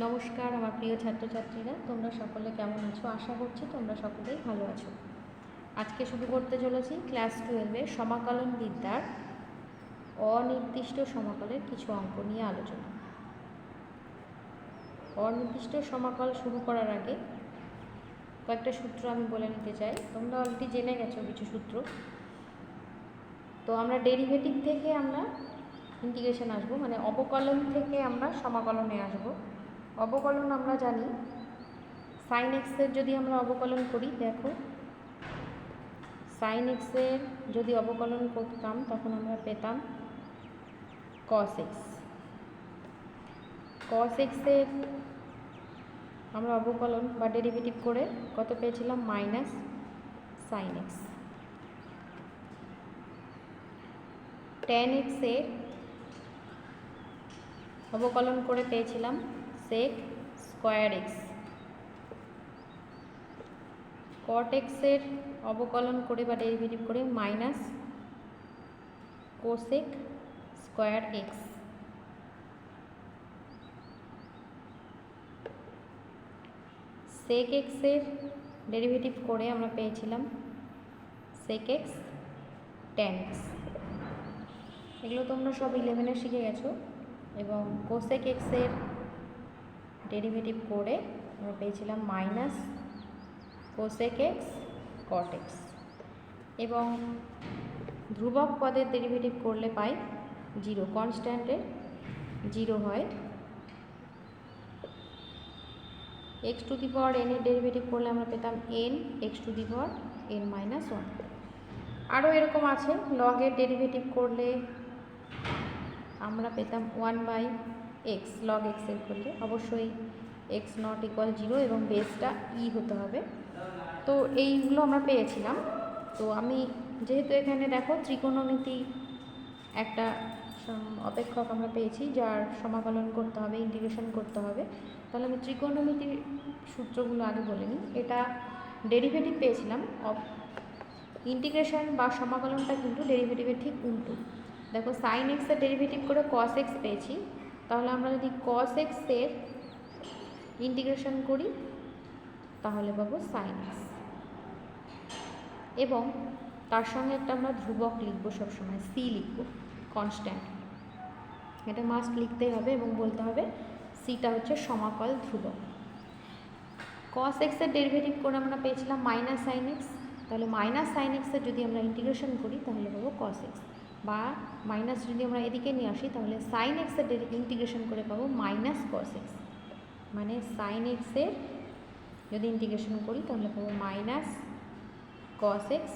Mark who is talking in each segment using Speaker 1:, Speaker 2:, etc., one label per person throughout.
Speaker 1: নমস্কার, আমার প্রিয় ছাত্রছাত্রীরা, তোমরা সকলে কেমন আছো? আশা করছি তোমরা সকলেই ভালো আছো। আজকে শুরু করতে চলেছি ক্লাস টুয়েলভের সমাকলন বিদ্যার অনির্দিষ্ট সমাকলের কিছু অঙ্ক নিয়ে আলোচনা। অনির্দিষ্ট সমাকল শুরু করার আগে কয়েকটা সূত্র আমি বলে নিতে চাই। তোমরা অলরেডি জেনে গেছো কিছু সূত্র। তো আমরা ডেরিভেটিভ থেকে আমরা ইন্টিগ্রেশন আসব মানে অবকলন থেকে আমরা সমাকলনে আসব। অবকলন আমরা জানি। সাইন এক্সের যদি আমরা অবকলন করি, দেখো। সাইন এক্সের যদি অবকলন করতাম, তখন আমরা পেতাম কস এক্স কস এক্সের আমরা অবকলন বা ডেরিভেটিভ করে কত পেয়েছিলাম? মাইনাস সাইন এক্স টেন এক্সের অবকলন করে পেয়েছিলাম সেক স্কোয়ার এক্স কট এক্সের অবকলন করে বা ডেরিভেটিভ করে minus cosec square X sec এক্সের ডেরিভেটিভ করে আমরা পেয়েছিলাম সেক এক্স টেন এগুলো তোমরা সব ইলেভেনে শিখে গেছো এবং কোসেক এক্সের ডেরিভেটিভ করে আমরা পেয়েছিলাম মাইনাস কোসেক এক্স কট এবং ধ্রুবক পদের ডেরিভেটিভ করলে পাই জিরো কনস্ট্যান্টের জিরো হয়। X to the power n এর ডেরিভেটিভ করলে আমরা পেতাম n x to the power n minus one আরও এরকম আছে লগের ডেরিভেটিভ করলে আমরা পেতাম ওয়ান বাই এক্স লগ এক্সের করলে অবশ্যই এক্স নট ইকুয়াল জিরো এবং বেসটা ই হতে হবে। তো এইগুলো আমরা পেয়েছিলাম। তো আমি যেহেতু এখানে দেখো ত্রিকোণমিতি একটা অপেক্ষক আমরা পেয়েছি, যার সমাকলন করতে হবে ইন্টিগ্রেশন করতে হবে। তাহলে আমি ত্রিকোণমিতির সূত্রগুলো আগে বলে নিই। এটা ডেরিভেটিভ পেয়েছিলাম ইন্টিগ্রেশন বা সমাকলনটা কিন্তু ডেরিভেটিভের ঠিক উল্টো। দেখো সাইন এক্সের ডেরিভেটিভ করে কস এক্স পেয়েছি। তাহলে আমরা যদি কস এক্সের ইন্টিগ্রেশন করি, তাহলে পাবো সাইন এক্স এবং তার সঙ্গে একটা আমরা ধ্রুবক লিখব সবসময় সি লিখব কনস্ট্যান্ট এটা মাস্ট লিখতেই হবে এবং বলতে হবে সিটা হচ্ছে সমাকল ধ্রুবক. কস এক্সের ডেরিভেটিভ করে আমরা পেয়েছিলাম মাইনাস সাইন এক্স তাহলে মাইনাস সাইন এক্সের যদি আমরা ইন্টিগ্রেশন করি, তাহলে পাবো কস এক্স বা মাইনাস যদি আমরা এদিকে নিয়ে আসি, তাহলে সাইন এক্সের ইন্টিগ্রেশন করে পাবো মাইনাস কস এক্স মানে সাইন এক্সের যদি ইন্টিগ্রেশন করি, তাহলে পাবো minus cos x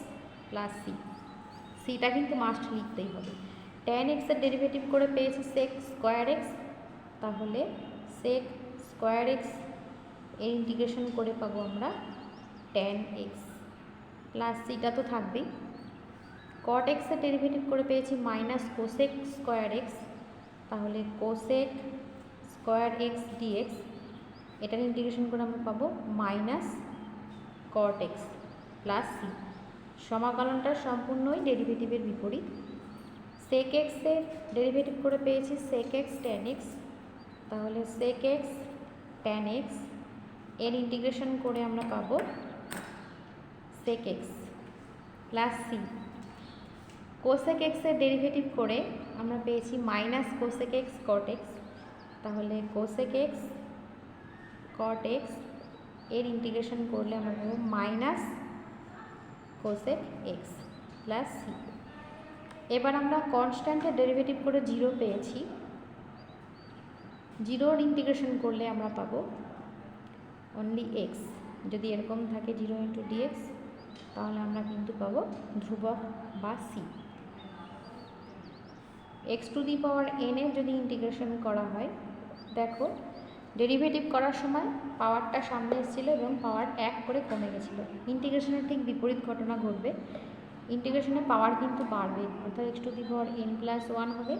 Speaker 1: plus c সিটা কিন্তু মাস্ট লিখতেই হবে। টেন এক্সের ডেরিভেটিভ করে পেয়েছি সেক স্কোয়ার এক্স তাহলে সেক স্কোয়ার এক্সের ইন্টিগ্রেশন করে পাবো আমরা টেন এক্স প্লাস সিটা তো থাকবেই। কট এক্সের ডেরিভেটিভ করে পেয়েছি মাইনাস কোসেক স্কোয়ার এক্স তাহলে কোসেক স্কোয়ার এক্স ডিএক্স এটার ইন্টিগ্রেশন করে আমরা পাবো minus cot x plus c সমাকলনটা সম্পূর্ণই ডেরিভেটিভের বিপরীত। সেক এক্সের ডেরিভেটিভ করে পেয়েছি সেক এক্স টেন এক্স তাহলে সেক এক্স টেন এক্সের ইন্টিগ্রেশন করে আমরা পাবো sec x plus c cosec এক্সের ডেরিভেটিভ করে আমরা পেয়েছি minus cosec x cot x তাহলে কোসেক এক্স কট এক্সের ইন্টিগ্রেশন করলে আমরা পাবো minus cosec x plus c এবার আমরা কনস্ট্যান্টের ডেরিভেটিভ করে জিরো পেয়েছি। জিরোর ইন্টিগ্রেশন করলে আমরা পাবো অনলি এক্স যদি এরকম থাকে জিরো ইন্টু ডিএক্স তাহলে আমরা কিন্তু পাবো ধ্রুবক বা c x to the power n এর যদি ইন্টিগ্রেশন করা হয়, দেখো ডেরিভেটিভ করার সময় পাওয়ারটা সামনে এসেছিল এবং পাওয়ার এক করে কমে গেছিল। ইন্টিগ্রেশনের ঠিক বিপরীত ঘটনা ঘটবে। ইন্টিগ্রেশনে পাওয়ার কিন্তু বাড়বে। অর্থাৎ x to the power n plus one হবে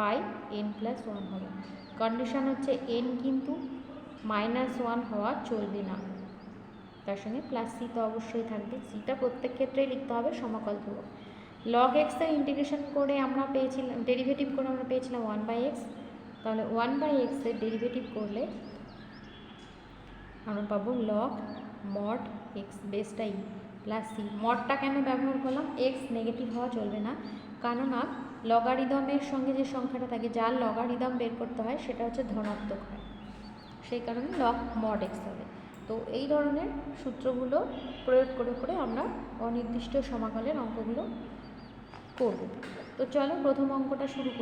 Speaker 1: বাই এন প্লাস ওয়ান হবে। কন্ডিশন হচ্ছে এন কিন্তু মাইনাস ওয়ান হওয়া চলবে না। তার সঙ্গে প্লাস সি তো অবশ্যই থাকবে। সিটা প্রত্যেক ক্ষেত্রেই লিখতে হবে সমাকল ধ্রুবক। লগ এক্সের ইন্টিগ্রেশন করে আমরা পেয়েছিলাম ডেরিভেটিভ করে আমরা পেয়েছিলাম ওয়ান বাই এক্স তাহলে ওয়ান বাই এক্সের ডেরিভেটিভ করলে আমরা পাবো লগ মড এক্স বেসটা ই প্লাস সি মডটা কেন ব্যবহার করলাম? এক্স নেগেটিভ হওয়া চলবে না, কেননা লগারিদমের সঙ্গে যে সংখ্যাটা থাকে, যার লগারিদম বের করতে হয়, সেটা হচ্ছে ধনাত্মক হয়। সেই কারণে লগ মড এক্স হবে। তো এই ধরনের সূত্রগুলো প্রয়োগ করে করে আমরা অনির্দিষ্ট সমাকলের অঙ্কগুলো করব। তো চলো প্রথম অঙ্কটা শুরু করি।